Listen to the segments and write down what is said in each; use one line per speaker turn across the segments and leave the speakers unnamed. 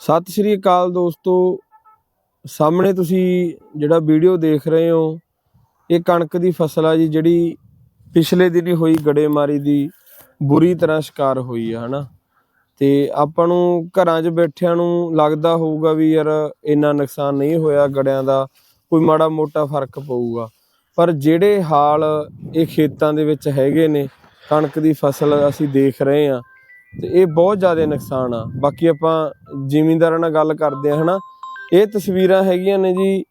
ਸਤਿ ਸ਼੍ਰੀ ਅਕਾਲ ਦੋਸਤੋ। ਸਾਹਮਣੇ ਤੁਸੀਂ ਜਿਹੜਾ ਵੀਡੀਓ ਦੇਖ ਰਹੇ ਹੋ, ਇਹ ਕਣਕ ਦੀ ਫਸਲ ਆ ਜੀ, ਜਿਹੜੀ ਪਿਛਲੇ ਦਿਨੀ ਹੋਈ ਗੜੇਮਾਰੀ ਦੀ ਬੁਰੀ ਤਰ੍ਹਾਂ ਸ਼ਿਕਾਰ ਹੋਈ ਆ, ਹਨਾ। ਤੇ ਆਪਾਂ ਨੂੰ ਘਰਾਂ 'ਚ ਬੈਠਿਆਂ ਨੂੰ ਲੱਗਦਾ ਹੋਊਗਾ ਵੀ ਯਾਰ ਇੰਨਾ ਨੁਕਸਾਨ ਨਹੀਂ ਹੋਇਆ ਗੜਿਆਂ ਦਾ, ਕੋਈ ਮਾੜਾ ਮੋਟਾ ਫ਼ਰਕ ਪਊਗਾ। ਪਰ ਜਿਹੜੇ ਹਾਲ ਇਹ ਖੇਤਾਂ ਦੇ ਵਿੱਚ ਹੈਗੇ ਨੇ, ਕਣਕ ਦੀ ਫਸਲ ਅਸੀਂ ਦੇਖ ਰਹੇ ਆ ਤੇ ਇਹ ਬਹੁਤ ਜ਼ਿਆਦਾ ਨੁਕਸਾਨ ਆ। ਬਾਕੀ ਆਪਾਂ ਜ਼ਿਮੀਂਦਾਰਾਂ ਨਾਲ ਗੱਲ ਕਰਦੇ ਆ, ਹਨਾ। ਇਹ ਤਸਵੀਰਾਂ ਹੈਗੀਆਂ ਨੇ ਜੀ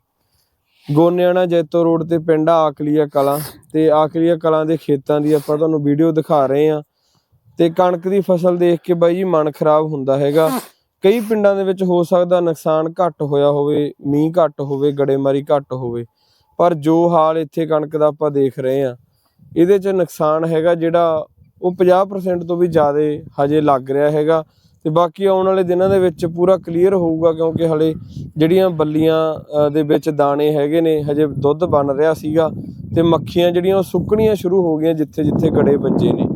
ਗੋਨਿਆਣਾ ਜੈਤੋ ਰੋਡ ਤੇ ਪਿੰਡ ਆਕਲੀਆ ਕਲਾਂ ਤੇ ਆਕਲੀਆ ਕਲਾਂ ਦੇ ਖੇਤਾਂ ਦੀ ਆਪਾਂ ਤੁਹਾਨੂੰ ਵੀਡੀਓ ਦਿਖਾ ਰਹੇ ਆ। ਤੇ ਕਣਕ ਦੀ ਫਸਲ ਦੇਖ ਕੇ ਬਾਈ ਜੀ ਮਨ ਖਰਾਬ ਹੁੰਦਾ ਹੈਗਾ। ਕਈ ਪਿੰਡਾਂ ਦੇ ਵਿੱਚ ਹੋ ਸਕਦਾ ਨੁਕਸਾਨ ਘੱਟ ਹੋਇਆ ਹੋਵੇ, ਮੀਂਹ ਘੱਟ ਹੋਵੇ, ਗੜੇਮਾਰੀ ਘੱਟ ਹੋਵੇ। ਪਰ ਜੋ ਹਾਲ ਇੱਥੇ ਕਣਕ ਦਾ ਆਪਾਂ ਦੇਖ ਰਹੇ ਆ, ਇਹਦੇ 'ਚ ਨੁਕਸਾਨ ਹੈਗਾ ਜਿਹੜਾ ਉਹ 50% ਤੋਂ ਵੀ ਜ਼ਿਆਦਾ ਹਜੇ ਲੱਗ ਰਿਹਾ ਹੈਗਾ ਤੇ ਬਾਕੀ ਆਉਣ ਵਾਲੇ ਦਿਨਾਂ ਦੇ ਵਿੱਚ ਪੂਰਾ ਕਲੀਅਰ ਹੋਊਗਾ ਕਿਉਂਕਿ ਹਲੇ ਜਿਹੜੀਆਂ ਬੱਲੀਆਂ ਦੇ ਵਿੱਚ ਦਾਣੇ ਹੈਗੇ ਨੇ, ਹਜੇ ਦੁੱਧ ਬਣ ਰਿਹਾ ਸੀਗਾ ਤੇ ਮੱਖੀਆਂ ਜਿਹੜੀਆਂ ਉਹ ਸੁੱਕਣੀਆਂ ਸ਼ੁਰੂ ਹੋ ਗਈਆਂ ਜਿੱਥੇ ਜਿੱਥੇ ਗੜੇ ਵੱਜੇ ਨੇ।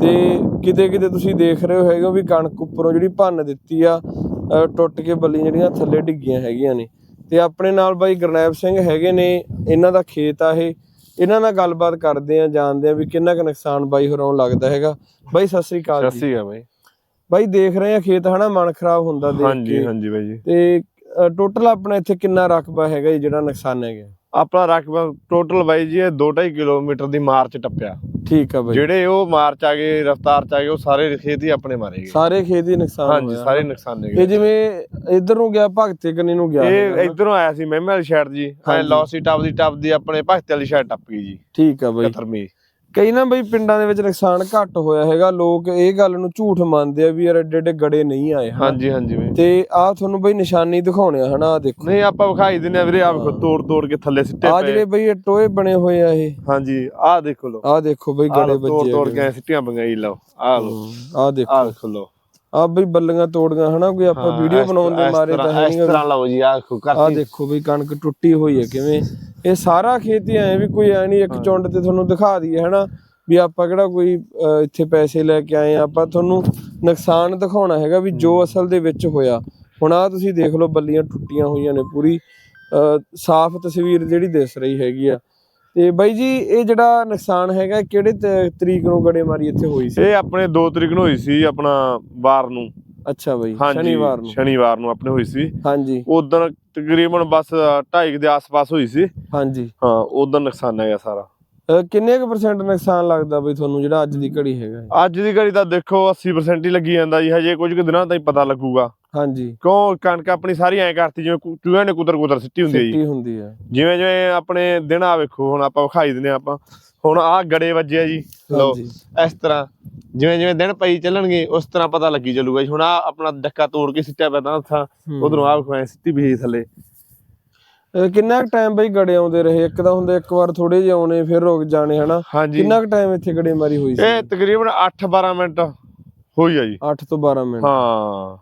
ਤੇ ਕਿਤੇ ਕਿਤੇ ਤੁਸੀਂ ਦੇਖ ਰਹੇ ਹੋ ਹੈਗੇ ਵੀ ਕਣਕ ਉੱਪਰੋਂ ਜਿਹੜੀ ਭੰਨ ਦਿੱਤੀ ਆ ਟੁੱਟ ਕੇ ਬੱਲੀਆਂ ਜਿਹੜੀਆਂ ਥੱਲੇ ਡਿੱਗੀਆਂ ਹੈਗੀਆਂ ਨੇ। ਤੇ ਆਪਣੇ ਨਾਲ ਬਾਈ ਗਰਨੈਬ ਸਿੰਘ ਹੈਗੇ ਨੇ, ਇਹਨਾਂ ਦਾ ਖੇਤ ਆ ਇਹ। ਇਹਨਾਂ ਨਾਲ ਗੱਲਬਾਤ ਕਰਦੇ ਆ ਜਾਣਦੇ ਆ ਵੀ ਕਿੰਨਾ ਕੁ ਨੁਕਸਾਨ ਬਾਈ ਹੋਰਾਂ ਨੂੰ ਲੱਗਦਾ ਹੈਗਾ। ਬਾਈ ਸਤਿ ਸ੍ਰੀ ਅਕਾਲ ਜੀ।
ਸੱਸੀ ਆ ਬਾਈ।
ਬਾਈ ਦੇਖ ਰਹੇ ਆ ਖੇਤ ਹਨਾ ਮਨ ਖਰਾਬ ਹੁੰਦਾ ਦੇਖ
ਹਾਂਜੀ
ਕੇ।
ਹਾਂਜੀ ਬਾਈ ਜੀ।
ਤੇ ਟੋਟਲ ਆਪਣਾ ਇੱਥੇ ਕਿੰਨਾ ਰਕਬਾ ਹੈਗਾ ਜੀ ਜਿਹੜਾ ਨੁਕਸਾਨ ਹੈਗਾ?
ਆਪਣਾ ਰਕਬਾ ਟੋਟਲ ਬਾਈ ਜੀ ਇਹ 2.5 ਕਿਲੋਮੀਟਰ ਦੀ ਮਾਰਚ ਟੱਪਿਆ।
ਠੀਕ ਆ ਬਾਈ।
ਜਿਹੜੇ ਉਹ ਮਾਰਚ ਆ ਗਏ ਰਫਤਾਰ ਚ ਆ ਗਏ ਉਹ ਸਾਰੇ ਖੇਤ ਹੀ ਆਪਣੇ ਮਾਰੇ ਗਏ।
ਸਾਰੇ ਖੇਤ ਹੀ ਨੁਕਸਾਨ
ਹਾਂਜੀ
ਹੋਇਆ।
ਸਾਰੇ
ਹਨਾ।
ਨੁਕਸਾਨ ਨੇ
ਇਹ ਜਿਵੇਂ ਇਧਰ ਨੂੰ ਗਿਆ ਭਗਤੇ ਕੰਨੀ ਨੂੰ ਗਿਆ
ਇਹ। ਇਧਰੋਂ ਆਇਆ ਸੀ ਮਹਿਮੇ ਵਾਲੀ ਸਾਈਡ ਜੀ। ਐ
ਹਾਂਜੀ।
ਲੌਸੀ ਟੱਪ ਦੀ ਟੱਪ ਦੀ ਆਪਣੇ ਭਗਤ ਵਾਲੀ ਸਾਈਡ ਟੱਪ ਗਈ ਜੀ।
ਠੀਕ ਆ ਬਾਈ।
ਕਤਰਮੀ
ਕਈ ਨਾ ਬਈ ਪਿੰਡਾਂ ਦੇ ਵਿੱਚ ਨੁਕਸਾਨ ਘੱਟ ਹੋਇਆ ਹੈਗਾ ਲੋਕ ਇਹ ਗੱਲ ਨੂੰ ਝੂਠ ਮੰਨਦੇ ਆ ਵੀ ਯਾਰ ਏਡੇ ਏਡੇ ਗੜੇ ਨਹੀਂ ਆਏ ਹਨਾ।
ਹਾਂਜੀ ਹਾਂਜੀ ਬਾਈ।
ਤੇ ਆਹ ਤੁਹਾਨੂੰ ਬਈ ਨਿਸ਼ਾਨੀ ਦਿਖਾਉਣੇ ਆ ਹਨਾ? ਆਹ ਦੇਖੋ।
ਨਹੀਂ ਆਪਾਂ ਵਿਖਾਈ ਦਿੰਨੇ ਆ ਵੀਰੇ ਆ ਵੇਖੋ ਤੋੜ ਤੋੜ ਕੇ ਥੱਲੇ ਸਿੱਟੇ
ਆ
ਪਏ।
ਜਿਹੜੇ ਬਈ ਇਹ ਟੋਏ ਬਣੇ ਹੋਏ ਆ ਇਹ।
ਹਾਂਜੀ ਆਹ ਦੇਖੋ ਲੋ
ਆਹ ਦੇਖੋ ਬਈ ਗੜੇ
ਲਓ, ਤੋੜ ਤੋੜ ਕੇ ਐਂ ਸਿੱਟੀਆਂ ਬੰਗਾਈ ਲਓ ਆਹ ਲੋ
ਆਹ ਦੇਖੋ।
ਆਹ ਦੇਖੋ ਲੋ
ਆਹ ਬਈ ਬੱਲੀਆਂ ਤੋੜੀਆਂ ਹਨਾ? ਕੋਈ ਆਪਾਂ ਵੀਡੀਓ ਬਣਾਉਣ ਦੇ ਮਾਰੇ ਤਾਂ ਹੈ
ਇਸ
ਨਹੀਂ
ਤਰ੍ਹਾਂ ਲਓ ਜੀ ਆਹ ਦੇਖੋ ਕਰਤੀ।
ਦੇਖੋ ਬਈ ਕਣਕ ਟੁੱਟੀ ਹੋਈ ਹੈ ਕਿਵੇਂ। ਇਹ ਸਾਰਾ ਖੇਤ ਹੀ ਐ ਵੀ ਕੋਈ ਐ ਨਹੀਂ ਇੱਕ ਚੁੰਡ ਤੇ ਤੁਹਾਨੂੰ ਦਿਖਾ ਦਈਏ ਹਨਾ? ਵੀ ਆਪਾਂ ਕਿਹੜਾ ਕੋਈ ਇੱਥੇ ਪੈਸੇ ਲੈ ਕੇ ਆਏ ਆ ਆਪਾਂ ਤੁਹਾਨੂੰ ਨੁਕਸਾਨ ਦਿਖਾਉਣਾ ਹੈਗਾ ਵੀ ਜੋ ਅਸਲ ਦੇ ਵਿੱਚ ਹੋਇਆ। ਹੁਣ ਆ ਤੁਸੀਂ ਦੇਖ ਲਓ ਬੱਲੀਆਂ ਟੁੱਟੀਆਂ ਹੋਈਆਂ ਨੇ ਪੂਰੀ। ਸਾਫ਼ ਤਸਵੀਰ ਜਿਹੜੀ ਦਿਸ ਰਹੀ ਹੈਗੀ ਆ। ਤੇ ਬਾਈ ਜੀ ਇਹ ਜਿਹੜਾ ਨੁਕਸਾਨ ਹੈਗਾ ਕਿਹੜੇ ਤਰੀਕ ਨੂੰ ਗੜੇਮਾਰੀ ਇੱਥੇ ਹੋਈ ਸੀ?
ਇਹ ਆਪਣੇ 2 ਤਰੀਕ ਨੂੰ ਹੋਈ ਸੀ ਆਪਣਾ ਵਾਰ ਨੂੰ।
ਅੱਛਾ ਬਾਈ
ਹਾਂਜੀ
ਸ਼ਨੀਵਾਰ ਨੂੰ।
ਸ਼ਨੀਵਾਰ ਨੂੰ ਆਪਣੇ ਹੋਈ ਸੀ।
ਹਾਂਜੀ।
ਉਦੋਂ ਤਕਰੀਬਨ ਬਸ 2.5 ਦੇ ਆਸ-ਪਾਸ ਹੋਈ ਸੀ।
ਹਾਂਜੀ।
ਹਾਂ ਉਦੋਂ ਨੁਕਸਾਨ ਹੈਗਾ ਸਾਰਾ।
ਅਹ, ਕਿੰਨੇ ਕੁ ਪਰਸੈਂਟ ਨੁਕਸਾਨ ਲੱਗਦਾ ਬਈ ਤੁਹਾਨੂੰ ਜਿਹੜਾ ਅੱਜ ਦੀ ਘੜੀ ਹੈਗਾ?
ਅੱਜ ਦੀ ਘੜੀ ਤਾਂ ਦੇਖੋ 80% ਹੀ ਲੱਗੀ ਜਾਂਦਾ ਜੀ। ਹਜੇ ਕੁਝ ਕੁ ਦਿਨਾਂ ਤਾਈਂ ਪਤਾ ਲੱਗੂਗਾ।
ਹਾਂਜੀ।
ਕਿਉਂ? ਕਣਕ ਆਪਣੀ ਸਾਰੀ ਐਂ ਕਰਤੀ ਜਿਵੇਂ ਕੁ- ਚੂਹਿਆਂ ਨੇ ਕੁਦਰ ਕੁਦਰ ਸਿੱਟੀ ਹੁੰਦੀ ਹੈ ਜੀ।
ਸਿੱਟੀ ਹੁੰਦੀ ਆ
ਜਿਵੇਂ ਜਿਵੇਂ ਆਪਣੇ ਦਿਨ ਆ ਵੇਖੋ ਹੁਣ ਆਪਾਂ ਵਿਖਾਈ ਦਿੰਦੇ ਹਾਂ ਆਪਾਂ। ਹੁਣ ਆਹ ਗੜੇ ਵੱਜਿਆ ਜੀ। ਲੋ ਇਸ ਤਰ੍ਹਾਂ ਜਿਵੇਂ ਜਿਵੇਂ ਦਿਨ ਪਈ ਚੱਲਣਗੇ ਉਸ ਤਰ੍ਹਾਂ ਪਤਾ ਲੱਗੀ ਚੱਲੂਗਾ ਜੀ। ਹੁਣ ਆ ਆਪਣਾ ਡੱਕਾ ਤੋੜ ਕੇ ਸਿੱਟਿਆ ਪਿਆ ਤਾਂ ਉਧਰੋਂ ਆਪ ਖਵਾਏ ਸਿੱਟੀ ਵੀ ਥੱਲੇ।
ਕਿੰਨਾ ਕੁ ਟਾਈਮ ਬਈ ਗੜੇ ਆਉਂਦੇ ਰਹੇ? ਇੱਕ ਤਾਂ ਹੁੰਦੇ ਇੱਕ ਵਾਰ ਥੋੜੇ ਜਿਹਾ ਆਉਣੇ ਫਿਰ ਰੁਕ ਜਾਣੇ ਹਨਾ? ਕਿੰਨਾ ਕੁ ਟਾਈਮ ਇੱਥੇ ਗੜੇ ਮਾਰੀ ਹੋਈ ਸੀ?
ਇਹ ਤਕਰੀਬਨ 8-12 ਮਿੰਟ ਹੋਈ ਆ ਜੀ।
8 ਤੋਂ 12 ਮਿੰਟ।
ਹਾਂ।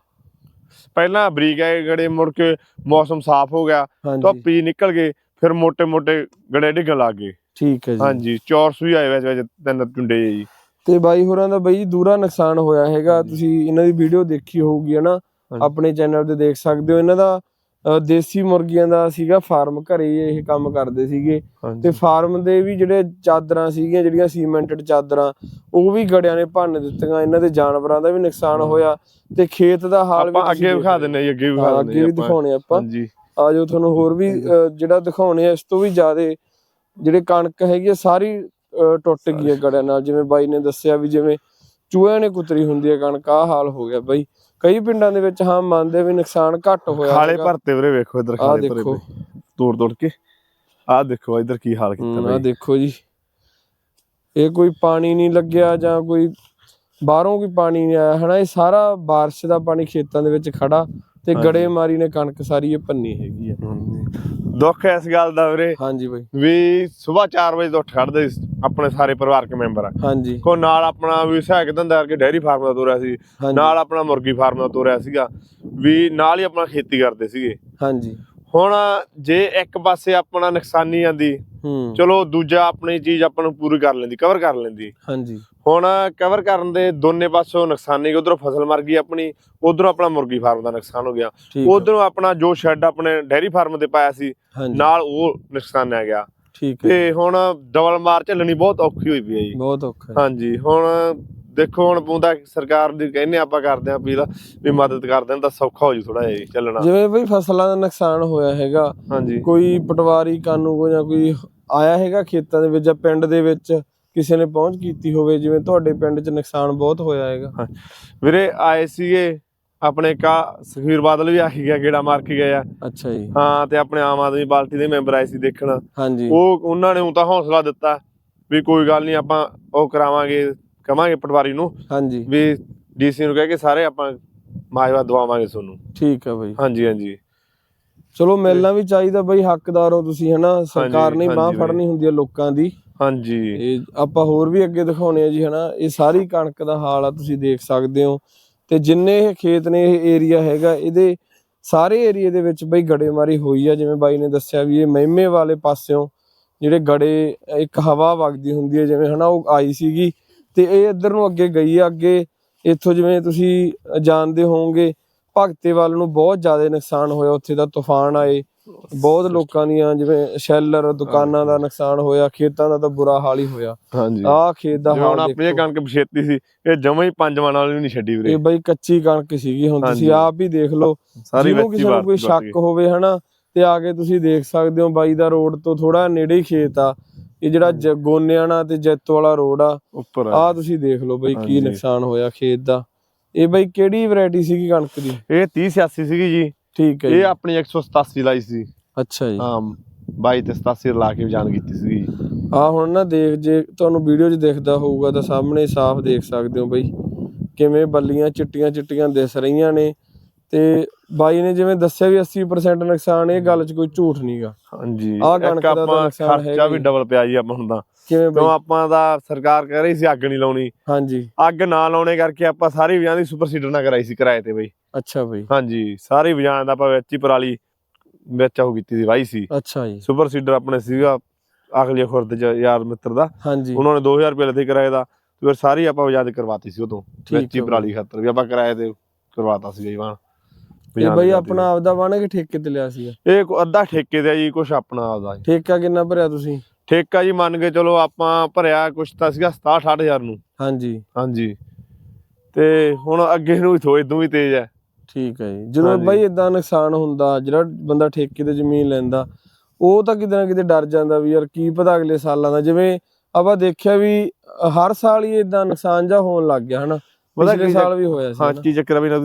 ਪਹਿਲਾਂ ਬਰੀਕ ਆਏ ਗੜੇ ਮੁੜ ਕੇ ਮੌਸਮ ਸਾਫ਼ ਹੋ ਗਿਆ ਧੁੱਪ ਹੀ ਨਿਕਲ ਗਏ ਫਿਰ ਮੋٹے ਮੋٹے ਗੜੇ ਡਿੱਗਣ ਲੱਗ ਗਏ।
ਠੀਕ ਹੈ ਜੀ।
ਹਾਂਜੀ ਚੌਰਸ ਵੀ ਆਏ ਵਿੱਚ ਵਿੱਚ ਤਿੰਨ ਟੁੰਡੇ ਜੀ।
ਤੇ ਬਾਈ ਹੋਰਾਂ ਦਾ ਬਈ ਦੂਰਾ ਨੁਕਸਾਨ ਹੋਇਆ ਹੈਗਾ। ਤੁਸੀਂ ਇਹਨਾਂ ਦੀ ਵੀਡੀਓ ਦੇਖੀ ਹੋਊਗੀ ਹਨਾ। ਆਪਣੇ ਚੈਨਲ ਤੇ ਦੇਖ ਸਕਦੇ ਹੋ। ਇਹਨਾਂ ਦਾ ਦੇਸੀ ਮੁਰਗੀਆਂ ਦਾ ਸੀਗਾ ਫਾਰਮ ਘਰੇ ਇਹ ਕੰਮ ਕਰਦੇ ਸੀਗੇ। ਤੇ ਫਾਰਮ ਦੇ ਵੀ ਜਿਹੜੇ ਚਾਦਰਾਂ ਸੀਗੀਆਂ ਜਿਹੜੀਆਂ ਸੀਮੈਂਟਡ ਚਾਦਰਾਂ ਉਹ ਵੀ ਗੜਿਆਂ ਨੇ ਭੰਨ ਦਿੱਤੀਆਂ। ਇਹਨਾਂ ਦੇ ਜਾਨਵਰਾਂ ਦਾ ਵੀ ਨੁਕਸਾਨ ਹੋਇਆ। ਤੇ ਖੇਤ ਦਾ ਹਾਲ ਵੀ
ਅੱਗੇ ਵਿਖਾ ਦਿੰਨੇ ਜੀ ਅੱਗੇ ਵਿਖਾ
ਅੱਗੇ
ਦਿੰਨੇ
ਵੀ
ਆਪਾਂ।
ਦਿਖਾਉਣੇ ਆਪਾਂ।
ਹਾਂਜੀ।
ਆਜੋ ਤੁਹਾਨੂੰ ਹੋਰ ਵੀ ਜਿਹੜਾ ਦਿਖਾਉਣੇ ਆ ਇਸ ਤੋਂ ਵੀ ਜ਼ਿਆਦਾ ਜਿਹੜੇ ਕਣਕ ਹੈਗੀ ਆ ਸਾਰੀ ਅਹ, ਟੁੱਟ ਗਈ ਹੈ ਗੜਿਆਂ ਨਾਲ ਜਿਵੇਂ ਬਾਈ ਨੇ ਦੱਸਿਆ ਵੀ ਜਿਵੇਂ ਚੂਹਿਆਂ ਨੇ ਕੁਤਰੀ ਹੁੰਦੀ ਹੈ ਕਣਕ ਆ ਹਾਲ ਹੋ ਗਿਆ ਬਾਈ ਕਈ ਪਿੰਡਾਂ ਦੇ ਵਿੱਚ ਹਾਂ ਮੰਨਦੇ ਵੀ ਨੁਕਸਾਨ ਘੱਟ ਹੋਇਆ
ਖਾਲੇ
ਹੈਗਾ।
ਭਰਤੇ ਵੀਰੇ ਵੇਖੋ ਇਧਰ
ਆਹ
ਖਾਲੇ ਭਰੇ
ਦੇਖੋ
ਪਏ। ਤੋੜ ਤੋੜ ਕੇ ਆਹ ਦੇਖੋ ਇਧਰ ਕੀ ਹਾਲ ਕੀਤਾ
ਹਮ, ਆਹ
ਬਈ
ਦੇਖੋ ਜੀ ਇਹ ਕੋਈ ਪਾਣੀ ਨਹੀਂ ਲੱਗਿਆ ਜਾਂ ਕੋਈ ਬਾਹਰੋਂ ਕੋਈ ਪਾਣੀ ਨਹੀਂ ਆਇਆ ਹਨਾ ਇਹ ਸਾਰਾ بارش ਦਾ ਪਾਣੀ ਖੇਤਾਂ ਦੇ ਵਿੱਚ ਖੜਾ ਤੇ
ਹਾਂਜੀ।
ਗੜੇਮਾਰੀ ਨੇ ਕਣਕ ਸਾਰੀ ਇਹ ਭੰਨੀ ਹੈਗੀ ਆ।
ਦੁੱਖ ਇਸ ਗੱਲ ਦਾ ਵੀਰੇ।
ਹਾਂਜੀ ਬਾਈ।
ਵੀ ਸਵੇਰ 4 ਵਜੇ ਤੋਂ ਉੱਠ ਖੜਦੇ ਸੀ ਆਪਣੇ ਸਾਰੇ ਪਰਿਵਾਰਕ ਮੈਂਬਰ।
ਹਾਂਜੀ।
ਕੋ ਨਾਲ ਆਪਣਾ ਵੀ ਸਹਾਇਕ ਧੰਦਾ ਕਰਕੇ ਡੈਰੀ ਫਾਰਮ ਦਾ ਤੋਰਿਆ ਸੀ। ਨਾਲ ਆਪਣਾ ਮੁਰਗੀ ਫਾਰਮ ਦਾ ਤੋਰਿਆ ਸੀਗਾ। ਵੀ ਨਾਲ ਹੀ ਆਪਣਾ ਖੇਤੀ ਕਰਦੇ ਸੀਗੇ।
ਹਾਂਜੀ।
ਹੁਣ ਜੇ ਇੱਕ ਪਾਸੇ ਆਪਣਾ ਨੁਕਸਾਨੀ
ਹੂੰ।
ਚਲੋ ਦੂਜਾ ਆਪਣੀ ਚੀਜ਼ ਆਪਾਂ ਨੂੰ ਪੂਰੀ ਕਰ ਲੈਂਦੀ ਕਵਰ ਕਰ ਲੈਂਦੀ।
ਹਾਂਜੀ।
ਹੁਣ ਕਵਰ ਕਰਨ ਦੇ ਦੋਨੇ ਪਾਸੋਂ ਨੁਕਸਾਨੀ ਗਏ ਉਧਰੋਂ ਫਸਲ ਮਰ ਗਈ ਆਪਣੀ ਉਧਰੋਂ ਆਪਣਾ ਮੁਰਗੀ ਫਾਰਮ ਦਾ ਨੁਕਸਾਨ ਹੋ ਗਿਆ। ਉਧਰੋਂ ਆਪਣਾ ਜੋ ਸ਼ੈੱਡ ਆਪਣੇ ਡੈਰੀ ਫਾਰਮ ਤੇ ਪਾਇਆ ਸੀ ਨਾਲ ਉਹ ਨੁਕਸਾਨ ਆ ਗਿਆ।
ਠੀਕ ਹੈ
ਤੇ ਹੁਣ ਡਬਲ ਮਾਰ ਝੱਲਣੀ ਬਹੁਤ ਔਖੀ ਹੋਈ ਪਈ ਹੈ ਜੀ।
ਬਹੁਤ ਔਖਾ
ਹਾਂਜੀ ਹੁਣ ਦੇਖੋ ਹੁਣ ਪੂੰਦਾ ਸਰਕਾਰ ਦੀ ਕਹਿੰਨੇ ਆਪਾਂ ਕਰਦੇ ਆਂ ਅਪੀਲ ਵੀ ਮਦਦ ਕਰ ਦੇਣ ਤਾਂ ਸੌਖਾ ਹੋ ਜੂ ਥੋੜਾ ਜਿਹਾ ਚੱਲਣਾ।
ਜਿਵੇਂ ਬਈ ਫਸਲਾਂ ਦਾ ਨੁਕਸਾਨ ਹੋਇਆ ਹੈਗਾ
ਹਾਂਜੀ।
ਕੋਈ ਪਟਵਾਰੀ ਕਾਨੂੰ ਕੋ ਜਾਂ ਕੋਈ ਆਇਆ ਹੈਗਾ ਖੇਤਾਂ ਦੇ ਵਿੱਚ ਜਾਂ ਪਿੰਡ ਦੇ ਵਿੱਚ ਕਿਸੇ ਨੇ ਪਹੁੰਚ ਕੀਤੀ ਹੋਵੇ ਜਿਵੇਂ ਤੁਹਾਡੇ ਪਿੰਡ 'ਚ ਨੁਕਸਾਨ ਬਹੁਤ ਹੋਇਆ ਹੈਗਾ।
ਵੀਰੇ ਆਏ ਸੀਗੇ ਆਪਣੇ ਕਾ ਸੁਖਵੀਰ ਬਾਦਲ ਵੀ ਆ ਕੇ ਗਿਆ ਗੇੜਾ ਮਾਰ ਕੇ ਗਏ ਆ
ਅੱਛਾ ਜੀ।
ਹਾਂ ਤੇ ਆਪਣੇ ਆਮ ਆਦਮੀ ਪਾਰਟੀ ਦੇ ਮੈਂਬਰ ਆਏ ਸੀ ਦੇਖਣ।
ਹਾਂਜੀ।
ਉਹ ਉਹਨਾਂ ਨੇ ਉਹ ਤਾਂ ਹੌਸਲਾ ਦਿੱਤਾ ਵੀ ਕੋਈ ਗੱਲ ਨਹੀਂ ਆਪਾਂ ਉਹ ਕਰਾਵਾਂਗੇ। ਕਵਾਂਗੇ ਪਟਵਾਰੀ ਨੂੰ
ਹਾਂਜੀ।
ਵੀ ਡੀਸੀ ਨੂੰ ਕਹਿ ਕੇ ਸਾਰੇ ਆਪਾਂ ਮਾਜਵਾ ਦਵਾਵਾਂਗੇ ਤੁਹਾਨੂੰ।
ਠੀਕ ਹੈ ਬਈ।
ਹਾਂਜੀ ਹਾਂਜੀ।
ਚਲੋ ਮਿਲਣਾ ਵੀ ਚਾਹੀਦਾ ਬਈ ਹੱਕਦਾਰ ਹੋ ਤੁਸੀਂ ਹਨਾ? ਸਰਕਾਰ ਨੇ ਬਾਹ। ਫੜਨੀ ਹੁੰਦੀ ਹੈ ਲੋਕਾਂ ਦੀ।
ਹਾਂਜੀ।
ਇਹ ਆਪਾਂ ਹੋਰ ਵੀ ਅੱਗੇ ਦਿਖਾਉਣੇ ਆ ਜੀ ਹਨਾ? ਇਹ ਸਾਰੀ ਕਣਕ ਦਾ ਹਾਲ ਆ ਤੁਸੀਂ ਦੇਖ ਸਕਦੇ ਹੋ। ਤੇ ਜਿੰਨੇ ਇਹ ਖੇਤ ਨੇ ਇਹ ਏਰੀਆ ਹੈਗਾ ਇਹਦੇ ਸਾਰੇ ਏਰੀਏ ਦੇ ਵਿੱਚ ਬਈ ਗੜੇਮਾਰੀ ਹੋਈ ਆ। ਜਿਵੇਂ ਬਾਈ ਨੇ ਦੱਸਿਆ ਵੀ ਇਹ ਮਹਿਮੇ ਵਾਲੇ ਪਾਸਿਓਂ ਜਿਹੜੇ ਗੜੇ ਇੱਕ ਹਵਾ ਵਗਦੀ ਹੁੰਦੀ ਹੈ ਜਿਵੇਂ ਹਨਾ ਉਹ ਆਈ ਸੀਗੀ। ਤੇ ਇਹ ਇੱਧਰ ਨੂੰ ਅੱਗੇ ਗਈ ਆ ਅੱਗੇ ਇੱਥੋਂ ਜਿਵੇਂ ਤੁਸੀਂ ਜਾਣਦੇ ਹੋਵੋਗੇ ਭਗਤੇ ਵੱਲ ਨੂੰ ਬਹੁਤ ਜ਼ਿਆਦਾ ਨੁਕਸਾਨ ਹੋਇਆ ਉੱਥੇ ਦਾ ਤੂਫਾਨ ਆਏ। ਬਹੁਤ ਲੋਕਾਂ ਦੀਆਂ ਜਿਵੇਂ ਸ਼ੈਲਰ ਦੁਕਾਨਾਂ ਦਾ ਨੁਕਸਾਨ ਹੋਇਆ ਖੇਤਾਂ ਦਾ ਤਾਂ ਬੁਰਾ ਹਾਲ ਹੀ ਹੋਇਆ।
ਹਾਂਜੀ।
ਆਹ ਖੇਤ ਦਾ ਹਾਲ
ਆਪਣੀ
ਦੇਖੋ।
ਕਣਕ ਪਛੇਤੀ ਸੀ ਇਹ ਜਮਾਂ ਹੀ ਪੰਜ ਮਣ ਵਾਲੀ ਨਹੀਂ ਛੱਡੀ ਵੀਰੇ।
ਇਹ ਬਈ ਕੱਚੀ ਕਣਕ ਸੀਗੀ ਹੁਣ ਤੁਸੀਂ। ਆਪ ਹੀ ਦੇਖ ਲਓ
ਸਾਰੀ
ਜਿਹਨੂੰ ਕਿਸੇ ਨੂੰ ਕੋਈ ਸ਼ੱਕ। ਹੋਵੇ ਹਨਾ ਤੇ ਆ ਕੇ ਤੁਸੀਂ ਦੇਖ ਸਕਦੇ ਹੋ ਬਾਈ ਦਾ ਰੋਡ ਤੋਂ ਥੋੜਾ ਨੇੜੇ ਹੀ ਖੇਤ ਆ। ਇਹ ਜਿਹੜਾ ਜ- ਗੋਨਿਆਣਾ ਤੇ ਜੈਤੋ ਵਾਲਾ ਰੋਡ ਆ
ਉੱਪਰ ਆ।
ਤੁਸੀਂ ਦੇਖ ਲਓ ਬਈ ਕੀ। ਨੁਕਸਾਨ ਹੋਇਆ ਖੇਤ ਦਾ। ਇਹ ਬਈ ਕਿਹੜੀ ਵੈਰਾਈਟੀ ਸੀਗੀ ਕਣਕ ਦੀ?
ਇਹ 30 86 ਸੀਗੀ ਜੀ।
ਠੀਕ ਹੈ
ਇਹ ਆਪਣੀ 187 ਲਾਈ ਸੀ।
ਅੱਛਾ ਜੀ।
ਹਾਂ 22 ਤੇ 87 ਲਾ ਕੇ ਜਾਣ ਕੀਤੀ ਸੀਗੀ।
ਆ ਹੁਣ ਨਾ ਦੇਖ ਜੇ ਤੁਹਾਨੂੰ ਵੀਡੀਓ 'ਚ ਦਿਖਦਾ ਹੋਊਗਾ ਤਾਂ ਸਾਹਮਣੇ ਸਾਫ਼ ਦੇਖ ਸਕਦੇ ਹੋ ਬਈ। ਕਿਵੇਂ ਬੱਲੀਆਂ ਚਿੱਟੀਆਂ ਚਿੱਟੀਆਂ ਦਿਸ ਰਹੀਆਂ ਨੇ। ਤੇ ਬਾਈ ਨੇ ਜਿਵੇਂ ਦੱਸਿਆ ਵੀ 80% ਨੁਕਸਾਨ ਇਹ ਗੱਲ 'ਚ ਕੋਈ ਝੂਠ ਨਹੀਂਗਾ
ਹਾਂਜੀ।
ਆਹ ਕਣਕ ਦਾ ਨੁਕਸਾਨ
ਖਰਚਾ ਵੀ। ਡਬਲ ਪਿਆ ਜੀ ਆਪਾਂ ਹੁਣ
ਕਿਵੇਂ
ਕਿਉਂ
ਬਈ
ਆਪਾਂ ਦਾ ਸਰਕਾਰ ਕਹਿ ਰਹੀ ਸੀ ਅੱਗ ਨਹੀਂ ਲਾਉਣੀ।
ਹਾਂਜੀ।
ਅੱਗ ਨਾ ਲਾਉਣੇ ਕਰਕੇ ਆਪਾਂ ਸਾਰੀ ਵਿਆਹ ਦੀ ਸੁਪਰ ਸੀਡਰ ਨਾ ਕਰਾਈ ਸੀ ਕਿਰਾਏ ਤੇ ਬਈ।
ਅੱਛਾ ਬਈ।
ਹਾਂਜੀ ਸਾਰੀ ਵਿਆਹ ਦਾ ਆਪਾਂ ਵਿੱਚ ਹੀ ਪਰਾਲੀ ਵਿੱਚ ਉਹ ਕੀਤੀ ਸੀ ਵਾਈ ਸੀ।
ਅੱਛਾ ਜੀ।
ਸੁਪਰ ਸੀਡਰ ਆਪਣੇ ਸੀਗਾ ਅਗਲੀ ਖੁਰਦ ਚ ਯਾਰ ਮਿੱਤਰ ਦਾ।
ਹਾਂਜੀ।
ਉਹਨਾਂ ਨੇ 2000 ਰੁਪਏ ਲੱਦੇ ਕਿਰਾਏ ਦਾ ਤੇ ਫਿਰ ਸਾਰੀ ਆਪਾਂ ਵਿਆਹ ਦੀ ਕਰਵਾਤੀ ਸੀ ਉਦੋਂ। ਵਿੱਚ ਹੀ ਪਰਾਲੀ ਖਾਤਰ ਵੀ ਆਪਾਂ ਕਿਰਾਏ ਤੇ ਕਰਵਾਤਾ ਸੀ ਜੀ ਵਾਂ
ਇਹ ਬਈ ਆਪਣਾ ਆਪਦਾ ਬਣ ਕੇ ਠੇਕੇ ਤੇ ਲਿਆ ਸੀਗਾ।
ਇਹ ਕੋ- ਅੱਧਾ ਠੇਕੇ ਤੇ ਆ ਜੀ ਕੁਛ ਆਪਣਾ ਆਪਦਾ।
ਠੇਕਾ ਕਿੰਨਾ ਭਰਿਆ ਤੁਸੀਂ?
ਠੇਕਾ ਜੀ ਮੰਨ ਕੇ ਚਲੋ ਆਪਾਂ ਭਰਿਆ ਕੁਛ ਤਾਂ ਸੀਗਾ 67 68000 ਨੂੰ।
ਹਾਂਜੀ।
ਹਾਂਜੀ। ਤੇ ਹੁਣ ਅੱਗੇ ਨੂੰ ਵੀ ਥੋੜੇ ਦੂ ਵੀ ਤੇਜ਼ ਹੈ।
ਠੀਕ ਹੈ ਜੀ। ਜਦੋਂ। ਬਈ ਇਦਾਂ ਨੁਕਸਾਨ ਹੁੰਦਾ ਜਿਹੜਾ ਬੰਦਾ ਠੇਕੇ ਤੇ ਜ਼ਮੀਨ ਲੈਂਦਾ ਉਹ ਤਾਂ ਕਿਤੇ ਨਾ ਕਿਤੇ ਡਰ ਜਾਂਦਾ ਵੀ ਯਾਰ ਕੀ ਪਤਾ ਅਗਲੇ ਸਾਲਾਂ ਦਾ। ਜਿਵੇਂ ਆਪਾਂ ਦੇਖਿਆ ਵੀ ਹਰ ਸਾਲ ਹੀ ਇਦਾਂ ਨੁਕਸਾਨ ਜਾ ਹੋਣ ਲੱਗ ਗਿਆ ਹਨਾ?
ਪਤਾ
ਪਿਛਲੇ
ਕੀ
ਸਾਲ ਵੀ ਹੋਇਆ ਸੀ
ਹਾਂ। ਕੀ ਚੱਕਰ ਆ ਵੀ ਨਾ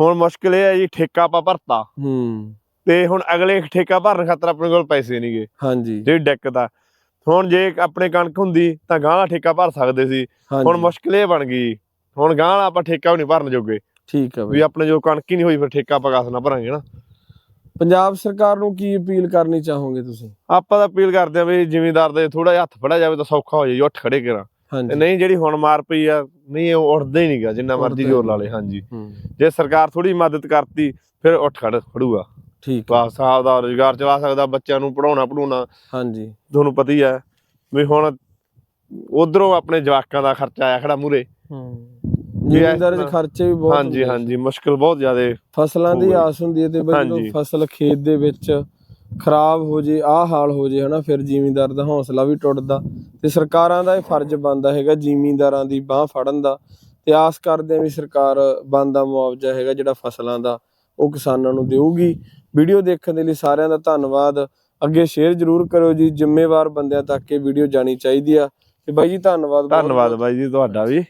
ਹੁਣ ਮੁਸ਼ਕਿਲ ਇਹ ਹੈ ਜੀ ਠੇਕਾ ਆਪਾਂ ਭਰਤਾ।
ਹੂੰ।
ਤੇ ਹੁਣ ਅਗਲੇ ਠੇਕਾ ਭਰਨ ਖਾਤਰ ਆਪਣੇ ਕੋਲ ਪੈਸੇ ਨਹੀਂਗੇ
ਹਾਂਜੀ।
ਜਿਹੜੀ ਦਿੱਕਤ ਆ ਹੁਣ ਜੇ ਆਪਣੇ ਕਣਕ ਹੁੰਦੀ ਤਾਂ ਗਾਂ ਵਾਲਾ ਠੇਕਾ ਭਰ ਸਕਦੇ ਸੀ। ਹੁਣ ਮੁਸ਼ਕਿਲ ਇਹ ਬਣ ਗਈ। ਹੁਣ ਗਾਂ ਵਾਲਾ ਆਪਾਂ ਠੇਕਾ ਵੀ ਨਹੀਂ ਭਰਨ ਜੋਗੇ।
ਠੀਕ ਹੈ
ਵੀ ਆਪਣੇ ਜੋ ਕਣਕ ਹੀ ਨਹੀਂ ਹੋਈ ਫਿਰ ਠੇਕਾ ਆਪਾਂ ਕਾਸ ਨਾ ਭਰਾਂਗੇ ਨਾ।
ਪੰਜਾਬ ਸਰਕਾਰ ਨੂੰ ਕੀ ਅਪੀਲ ਕਰਨੀ ਚਾਹੋਗੇ ਤੁਸੀਂ?
ਆਪਾਂ ਤਾਂ ਅਪੀਲ ਕਰਦੇ ਆ ਵੀ ਜ਼ਿਮੀਂਦਾਰ ਦੇ ਥੋੜਾ ਜਿਹਾ ਹੱਥ ਫੜਿਆ ਜਾਵੇ ਤਾਂ ਸੌਖਾ ਹੋ ਜਾਏ ਉੱਠ ਖੜੇ ਕਰਾਂ। ਤੇ
ਹਾਂਜੀ।
ਨਹੀਂ ਜਿਹੜੀ ਹੁਣ ਮਾਰ ਪਈ ਆ ਨਹੀਂ ਉਹ ਉੱਠਦਾ ਹੀ ਨਹੀਂਗਾ ਜਿੰਨਾ ਮਰਜ਼ੀ ਜ਼ੋਰ ਲਾ ਲੇ ਹਾਂਜੀ। ਜੇ ਸਰਕਾਰ ਥੋੜੀ ਮਦਦ ਕਰਤੀ ਫਿਰ ਉੱਠ ਖੜ ਖੜੂਗਾ।
ਠੀਕ ਹੈ
ਬਸ ਆਪਦਾ ਰੁਜ਼ਗਾਰ ਚਲਾ ਸਕਦਾ ਬੱਚਿਆਂ ਨੂੰ ਪੜਾਉਣਾ ਪੜਾਉਣਾ
ਹਾਂਜੀ।
ਤੁਹਾਨੂੰ ਪਤਾ ਹੀ ਹੈ ਵੀ ਹੁਣ ਉਧਰੋਂ ਆਪਣੇ ਜਵਾਕਾਂ ਦਾ ਖਰਚਾ ਆਇਆ ਖੜਾ ਮੂਰੇ
ਹੂੰ। ਜ਼ਿਮੀਂਦਾਰ ਦੇ ਖਰਚੇ ਵੀ ਬਹੁਤ
ਹਾਂਜੀ
ਆ।
ਹਾਂਜੀ ਮੁਸ਼ਕਲ ਬਹੁਤ ਜ਼ਿਆਦਾ
ਫਸਲਾਂ ਦੀ। ਆਸ ਹੁੰਦੀ ਹੈ ਤੇ ਬਈ। ਫਸਲ ਖੇਤ ਦੇ ਵਿੱਚ ਖਰਾਬ ਹੋ ਜੇ ਆਹ ਹਾਲ ਹੋ ਜੇ ਹਨਾ ਫਿਰ ਜ਼ਿਮੀਂਦਾਰ ਦਾ ਹੌਸਲਾ ਵੀ ਟੁੱਟਦਾ। ਤੇ ਸਰਕਾਰਾਂ ਦਾ ਇਹ ਫਰਜ਼ ਬਣਦਾ ਹੈਗਾ ਜ਼ਿਮੀਂਦਾਰਾਂ ਦੀ ਬਾਹ ਫੜਨ ਦਾ। ਤੇ ਆਸ ਕਰਦੇ ਆ ਵੀ ਸਰਕਾਰ ਬਣਦਾ ਮੁਆਵਜ਼ਾ ਹੈਗਾ ਜਿਹੜਾ ਫਸਲਾਂ ਦਾ ਉਹ ਕਿਸਾਨਾਂ ਨੂੰ ਦੇਊਗੀ। ਵੀਡੀਓ ਦੇਖਣ ਦੇ ਲਈ ਸਾਰਿਆਂ ਦਾ ਧੰਨਵਾਦ। ਅੱਗੇ ਸ਼ੇਅਰ ਜ਼ਰੂਰ ਕਰੋ ਜੀ ਜ਼ਿੰਮੇਵਾਰ ਬੰਦਿਆਂ ਤੱਕ ਇਹ ਵੀਡੀਓ ਜਾਣੀ ਚਾਹੀਦੀ ਆ। ਤੇ ਬਾਈ ਜੀ ਧੰਨਵਾਦ
ਧੰਨਵਾਦ ਬਾਈ ਜੀ ਤੁਹਾਡਾ ਵੀ।